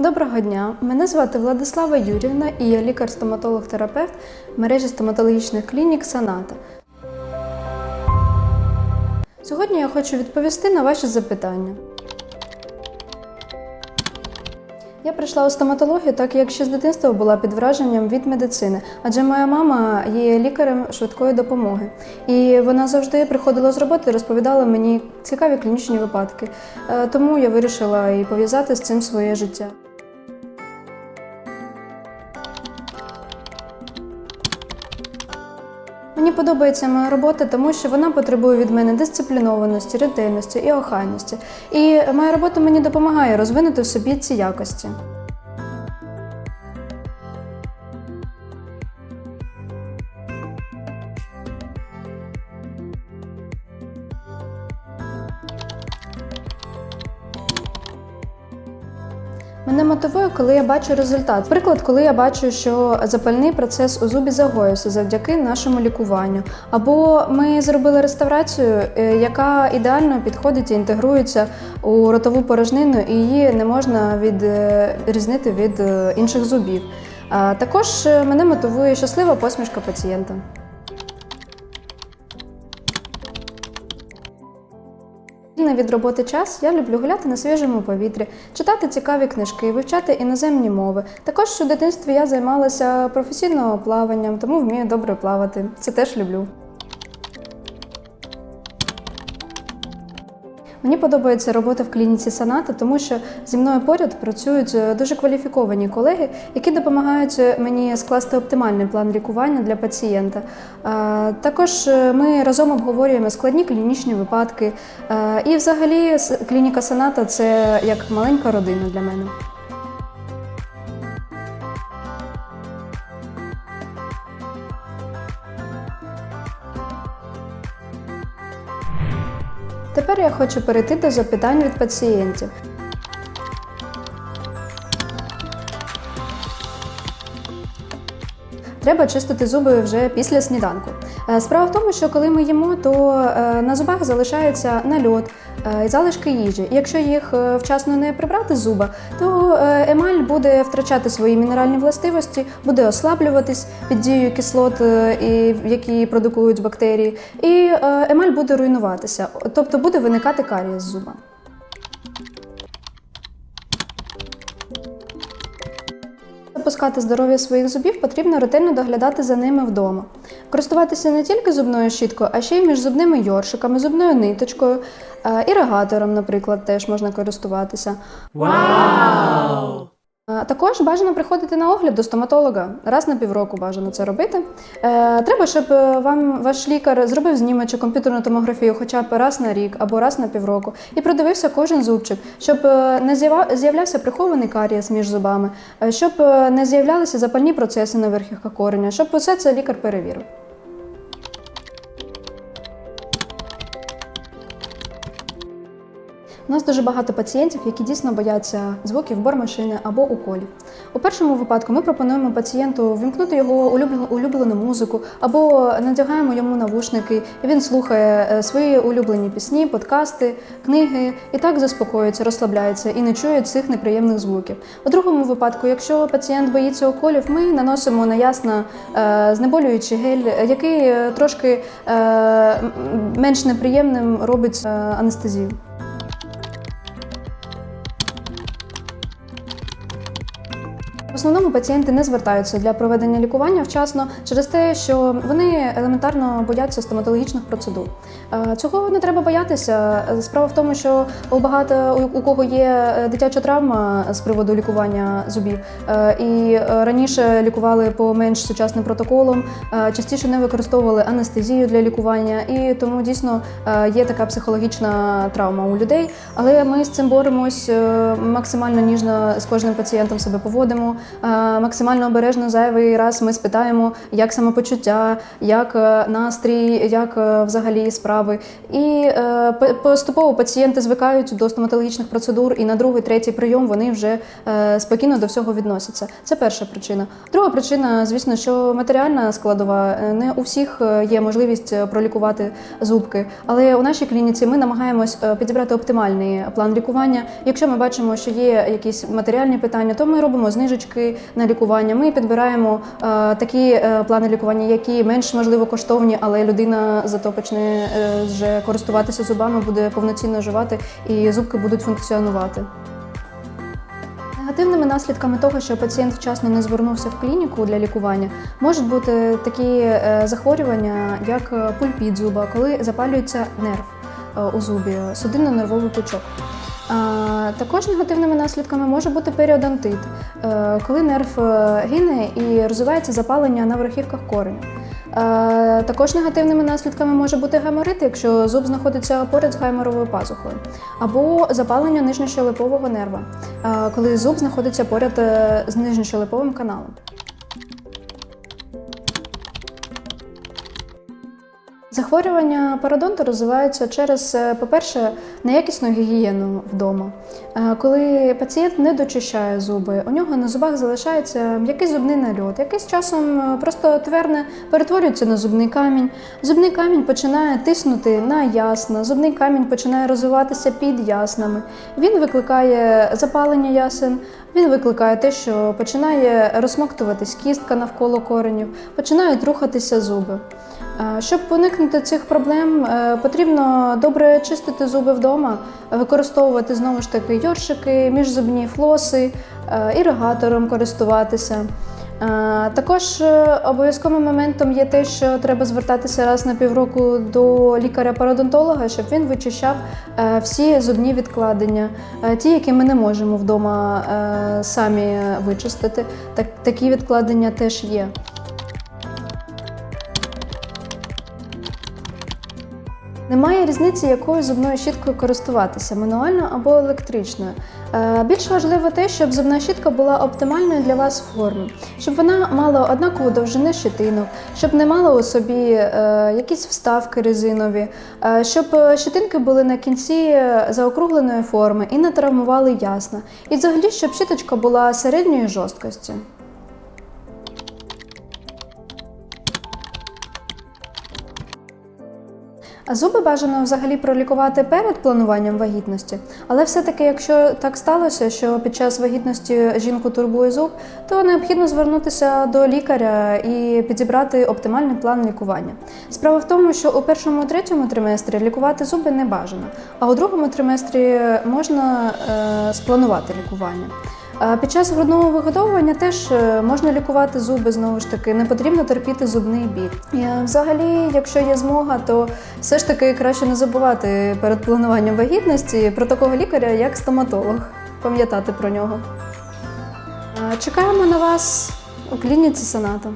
Доброго дня, мене звати Владислава Юрівна і я лікар-стоматолог-терапевт мережі стоматологічних клінік Саната. Сьогодні я хочу відповісти на ваші запитання. Я прийшла у стоматологію, так як ще з дитинства була під враженням від медицини, адже моя мама є лікарем швидкої допомоги. І вона завжди приходила з роботи і розповідала мені цікаві клінічні випадки. Е, Тому я вирішила і пов'язати з цим своє життя. Мені подобається моя робота, тому що вона потребує від мене дисциплінованості, ретельності і охайності. І моя робота мені допомагає розвинути в собі ці якості. Мене мотивує, коли я бачу результат. Приклад, коли я бачу, що запальний процес у зубі загоївся завдяки нашому лікуванню. Або ми зробили реставрацію, е, яка ідеально підходить і інтегрується у ротову порожнину, і її не можна відрізнити від е, інших зубів. Також е, мене мотивує щаслива посмішка пацієнта. Вільний від роботи час я люблю гуляти на свіжому повітрі, читати цікаві книжки, вивчати іноземні мови. Також у дитинстві я займалася професійним плаванням, тому вмію добре плавати. Це теж люблю. Мені подобається робота в клініці Саната, тому що зі мною поряд працюють е, дуже кваліфіковані колеги, які допомагають е, мені скласти оптимальний план лікування для пацієнта. Е, Також ми разом обговорюємо складні клінічні випадки. І, взагалі, клініка Саната це як маленька родина для мене. Тепер я хочу перейти до запитань від пацієнтів. Треба чистити зуби вже після сніданку. Е, Справа в тому, що коли ми їмо, то е, на зубах залишається нальот залишки їжі. Якщо їх е, вчасно не прибрати з зуба, то е, емаль буде втрачати свої мінеральні властивості, буде ослаблюватись під дією кислот, е, які продукують бактерії, і е, емаль буде руйнуватися, тобто буде виникати карія з зуба. Запускати здоров'я своїх зубів потрібно ретельно доглядати за ними вдома. Користуватися не тільки зубною щіткою, а ще й між зубними йоршиками, зубною ниточкою, е, іригатором, наприклад, теж можна користуватися. Е, Також бажано приходити на огляд до стоматолога. Раз на півроку бажано це робити. Е, Треба, щоб е, вам ваш лікар зробив знімочок комп'ютерну томографію хоча б раз на рік або раз на півроку і продивився кожен зубчик, щоб е, не з'являвся прихований карієс між зубами, щоб не з'являлися запальні процеси на верхівках кореня, щоб усе це лікар перевірив. У нас дуже багато пацієнтів, які дійсно бояться звуків бормашини або уколів. У першому випадку ми пропонуємо пацієнту вімкнути його улюблену, музику або надягаємо йому навушники, і він слухає е, свої улюблені пісні, подкасти, книги і так заспокоюється, розслабляється і не чує цих неприємних звуків. У другому випадку, якщо пацієнт боїться уколів, ми наносимо на ясно е, знеболюючий гель, який е, трошки е, менш неприємним робить анестезію. Основному пацієнти не звертаються для проведення лікування вчасно через те, що вони елементарно бояться стоматологічних процедур. Е, Цього не треба боятися. Справа в тому, що у багато у- кого є е, дитяча травма з приводу лікування зубів, е, і раніше лікували по менш сучасним протоколам, частіше не використовували анестезію для лікування, і тому дійсно є така психологічна травма у людей. Але ми з цим боремось максимально ніжно з кожним пацієнтом себе поводимо. Е, максимально обережно зайвий раз ми спитаємо, як самопочуття, як е, настрій, як е, взагалі справи. І поступово пацієнти звикають до стоматологічних процедур, і на другий, третій прийом вони вже спокійно до всього відносяться. Це перша причина. Друга причина, звісно, що матеріальна складова не у всіх є можливість пролікувати зубки. Але у нашій клініці ми намагаємось підібрати оптимальний план лікування. Якщо ми бачимо, що є якісь матеріальні питання, то ми робимо знижечки на лікування. Ми підбираємо е, такі е, плани лікування, які менш можливо коштовні, але людина зато почне е, вже користуватися зубами, буде повноцінно жувати і зубки будуть функціонувати. Негативними наслідками того, що пацієнт вчасно не звернувся в клініку для лікування, можуть бути такі захворювання, як пульпіт зуба, коли запалюється нерв у зубі, судинно-нервовий пучок. Також негативними наслідками може бути періодонтит, е, коли нерв е, гине і розвивається запалення на верхівках кореню. Е, Також негативними наслідками може бути гайморит, якщо зуб знаходиться поряд з гайморовою пазухою, або запалення нижньощелепового нерва, коли зуб знаходиться поряд з нижньощелеповим каналом. Захворювання пародонту розвиваються через, е, по-перше, неякісну гігієну вдома. Е, Коли пацієнт не дочищає зуби, у нього на зубах залишається м'який зубний нальот, який з часом е, просто тверне перетворюється на зубний камінь. Зубний камінь починає тиснути на ясна, зубний камінь починає розвиватися під яснами. Він викликає запалення ясен, він викликає те, що починає розсмоктуватись кістка навколо коренів, починають рухатися зуби. Е, Щоб уникнути цих проблем, е, потрібно добре чистити зуби вдома, використовувати знову ж таки йоршики, міжзубні флоси, е, іригатором користуватися. Е, Також е, обов'язковим моментом є те, що треба звертатися раз на півроку до лікаря-пародонтолога, щоб він вичищав е, всі зубні відкладення, ті, які ми не можемо вдома самі вичистити. Так, такі відкладення теж є. Немає різниці, якою зубною щіткою користуватися мануально або електричною. Е, Більш важливо те, щоб зубна щітка була оптимальною для вас форми, щоб вона мала однакову довжину щетинок, щоб не мала у собі е, якісь вставки резинові, е, щоб щетинки були на кінці заокругленої форми і не травмували ясна. І взагалі, щоб щіточка була середньої жорсткості. Зуби бажано взагалі пролікувати перед плануванням вагітності, але все-таки, якщо так сталося, що під час вагітності жінку турбує зуб, то необхідно звернутися до лікаря і підібрати оптимальний план лікування. Справа в тому, що у першому третьому триместрі лікувати зуби не бажано, а у другому триместрі можна е, спланувати лікування. Під час грудного вигодовування теж е, можна лікувати зуби знову ж таки, не потрібно терпіти зубний біль. Е, Взагалі, якщо є змога, то все ж таки краще не забувати перед плануванням вагітності про такого лікаря, як стоматолог, пам'ятати про нього. Е, Чекаємо на вас у клініці Соната.